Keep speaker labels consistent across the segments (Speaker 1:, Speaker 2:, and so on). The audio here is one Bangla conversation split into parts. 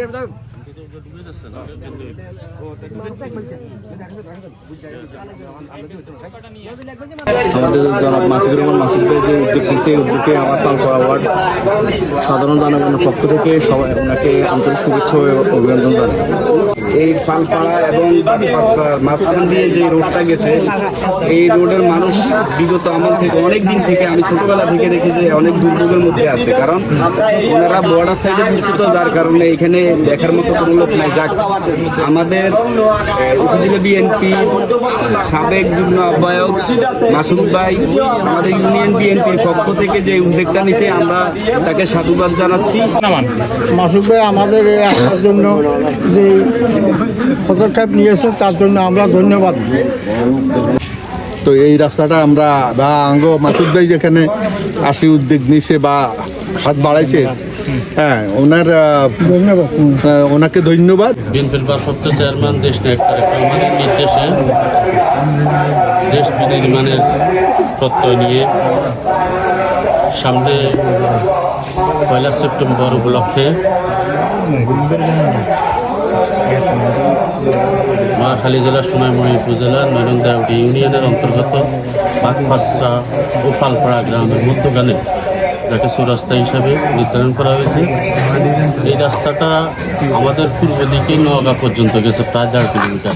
Speaker 1: Get him down. আমাদের জনাব মাসিদুর রহমান মাসিদ যে উদ্যোগ নিচ্ছে উদ্যোগে আমার তালপাড়া ওয়ার্ড সাধারণ জনগণের পক্ষ থেকে সবাই ওনাকে আন্তরিক শুভেচ্ছা অভিনন্দন জানাই। এই পালপাড়া এবং মাঝখান দিয়ে যে রোডটা গেছে, এই রোডের মানুষ বিগত আমল থেকে অনেক দিন থেকে, আমি ছোটবেলা থেকে দেখি যে অনেক দুর্ভোগের মধ্যে আছে। কারণ ওনারা বর্ডার সাইডে দিচ্ছে তো যার কারণে এখানে দেখার মতো কোনো লোক নাই যাক। আমাদের উপজেলা বিএনপি সাবেক যুগ্ম আহ্বায়ক মাসুদ ভাই আমাদের ইউনিয়ন বিএনপির পক্ষ থেকে যে উদ্যোগটা নিছে আমরা তাকে সাধুবাদ জানাচ্ছি।
Speaker 2: মাসুক ভাই আমাদের এই আসার জন্য যে পদক্ষেপ নিয়েছে তার জন্য আমরা ধন্যবাদ।
Speaker 3: তো এই রাস্তাটা আমরা বা আঙ্গ মাসুদ ভাই যেখানে আসি উদ্যোগ নিছে বা হাত বাড়াইছে হ্যাঁ ওনার
Speaker 2: ধন্যবাদ
Speaker 3: ওনাকে ধন্যবাদ।
Speaker 4: বিএনপির ভারপ্রাপ্ত চেয়ারম্যান, দেশ নায়ক তারেক রহমানের নির্দেশে, দেশ বিনির্মাণের প্রত্যয় নিয়ে সামনে পয়লা সেপ্টেম্বর উপলক্ষে মহাখালী জেলার সোনাইমুড়ি উপজেলার নয়নদাউটি ইউনিয়নের অন্তর্গত বাগপাসরা গোপালপাড়া গ্রামের মধ্যখানে যাকে সুরাস্তা হিসাবে নির্ধারণ করা হয়েছে। এই রাস্তাটা আমাদের পূর্ব দিকে নওগাঁ পর্যন্ত গেছে, প্রায় দেড় কিলোমিটার।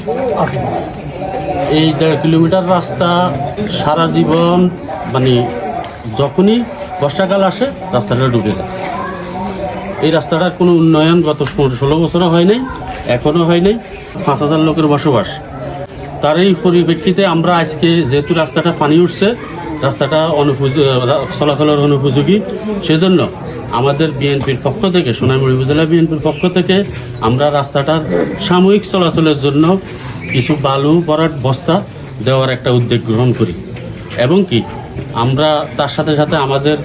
Speaker 4: এই দেড় কিলোমিটার রাস্তা সারা জীবন মানে যখনই বর্ষাকাল আসে, রাস্তাটা ডুবে যায়। এই রাস্তাটার কোনো উন্নয়ন গত ষোলো বছরও হয় নাই, এখনও হয় নাই, পাঁচ হাজার লোকের বসবাস। তার এই পরিপ্রেক্ষিতে আমরা আজকে যেহেতু রাস্তাটা পানি উঠছে রাস্তাটা অনুপযোগী চলাচলের অনুপযোগী। সেজন্য আমাদের বিএনপির পক্ষ থেকে, সোনাইমুড়ি উপজেলা বিএনপির পক্ষ থেকে আমরা রাস্তাটার সাময়িক চলাচলের জন্য কিছু বালু ভরাট বস্তা দেওয়ার একটা উদ্যোগ গ্রহণ করি। এবং কি, আমরা তার সাথে সাথে আমাদের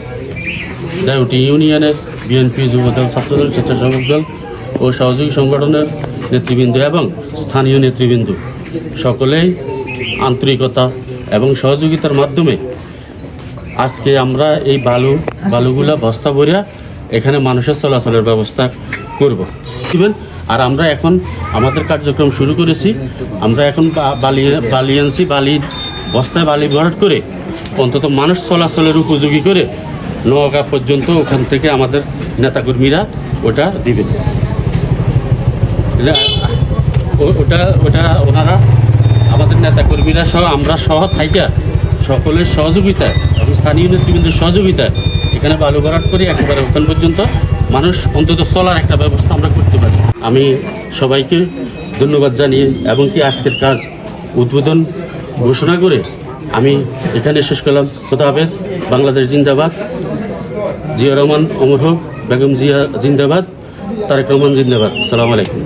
Speaker 4: ডাউটি ইউনিয়নের বিএনপি যুবদল, ছাত্রদল, স্বেচ্ছাসেবক দল ও সহযোগী সংগঠনের নেতৃবৃন্দ এবং স্থানীয় নেতৃবৃন্দ সকলেই আন্তরিকতা এবং সহযোগিতার মাধ্যমে আজকে আমরা এই বালু, বালুগুলা বস্তা ভরিয়া এখানে মানুষের চলাচলের ব্যবস্থা করব। দিবেন আর আমরা এখন আমাদের কার্যক্রম শুরু করেছি। আমরা এখন বালি বালি আনছি বালির বস্তায় বালি ভরাট করে অন্তত মানুষ চলাচলের উপযোগী করে নওগাঁ পর্যন্ত ওখান থেকে আমাদের নেতাকর্মীরা ওটা ও- ওটা ওটা ওনারা, আমাদের নেতাকর্মীরা সহ, আমরা সহ থাইকা সকলের সহযোগিতায় এবং স্থানীয় নেতৃবৃন্দের সহযোগিতায় এখানে বালু ভরাট করে একেবারে ওখান পর্যন্ত মানুষ অন্তত চলার একটা ব্যবস্থা আমরা করতে পারি। আমি সবাইকে ধন্যবাদ জানিয়ে এবং কি আজকের কাজ উদ্বোধন ঘোষণা করে আমি এখানে শেষ করলাম। কোথা হাফেজ। বাংলাদেশ জিন্দাবাদ। জিয়া রহমান, অমর হোক। বেগম জিয়া জিন্দাবাদ। তারেক রহমান জিন্দাবাদ। সালাম আলাইকুম।